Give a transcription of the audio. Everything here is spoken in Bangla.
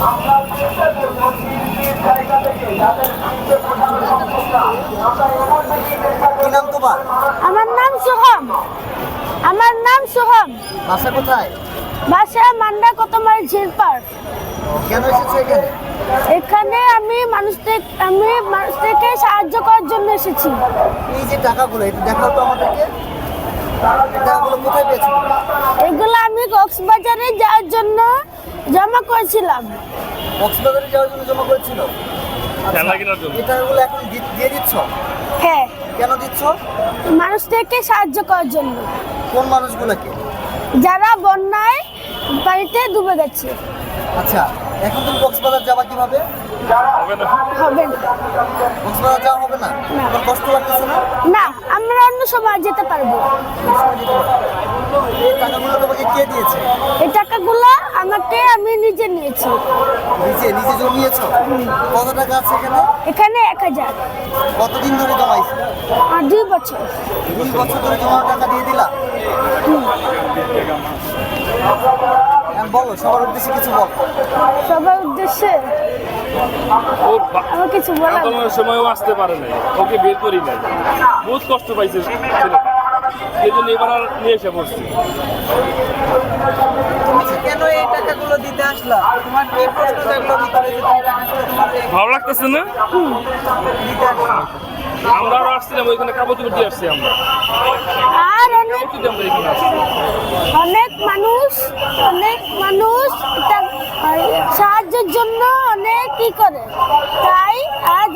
আমরা কি নাম তোমার? আমার নাম সোহম। আমার নাম সোহম। বাসা কোথায়? বাসা মান্ডা কতমারি ঝিলপার কেন এসেছ এখানে? এখানে আমি মানুষদের আমি মানুষদেরকে সাহায্য করার জন্য এসেছি। এই যে টাকাগুলো এটা দেখাও তো আমাদেরকে। এগুলো আমি কক্সবাজারে যাওয়ার জন্য জমা করেছিলাম। কক্সবাজারে যাওয়ার জন্য জমা করেছিল? খেলনা কেনার জন্য? এই টাকাগুলো এখন দিয়ে দিচ্ছ? হ্যাঁ। কেন দিচ্ছ? মানুষদেরকে সাহায্য করার জন্য। কোন মানুষগুলোকে? যারা বন্যায় বাড়িতে ডুবে গেছে। আচ্ছা এখন তুমি কক্সবাজার যাবা কীভাবে? হবে না। হবে না। কক্সবাজার যাওয়া হবে না? না। তোমার কষ্ট লাগতেছে না? না আমরা অন্য সময় যেতে পারব এই টাকাগুলো তোমাকে কে দিয়েছে? এই টাকাগুলো আমাকে আমি নিজে নিয়েছি। নিজে নিজে জমিয়েছো? কত টাকা আছে এখানে? এখানে এক হাজার। কতদিন ধরে জমাইছো? আর দুই বছর। দুই বছর ধরে জমা টাকা দিয়ে দিলা? বলো সবার উদ্দেশ্যে কিছু বল। সবার উদ্দেশ্যে আমার কিছু বলার। সময়ও আসতে পারে নাই। ওকে বের করি নাই। বহুত কষ্ট পাইছে এই জন্য এবার আর নিয়ে এসে পড়ছি। আচ্ছা কেন এই টাকাগুলো দিতে আসলা? তোমার কি প্রশ্ন ভিতরে যে ভালো লাগতেছে না? আমরা আরও আসছিলাম ওইখানে কাগজ উঠে আসছি আমরা। আর অনেক অনেক মানুষ অনেক মানুষ এটা সাহায্যের জন্য অনেক কি করে। তাই আর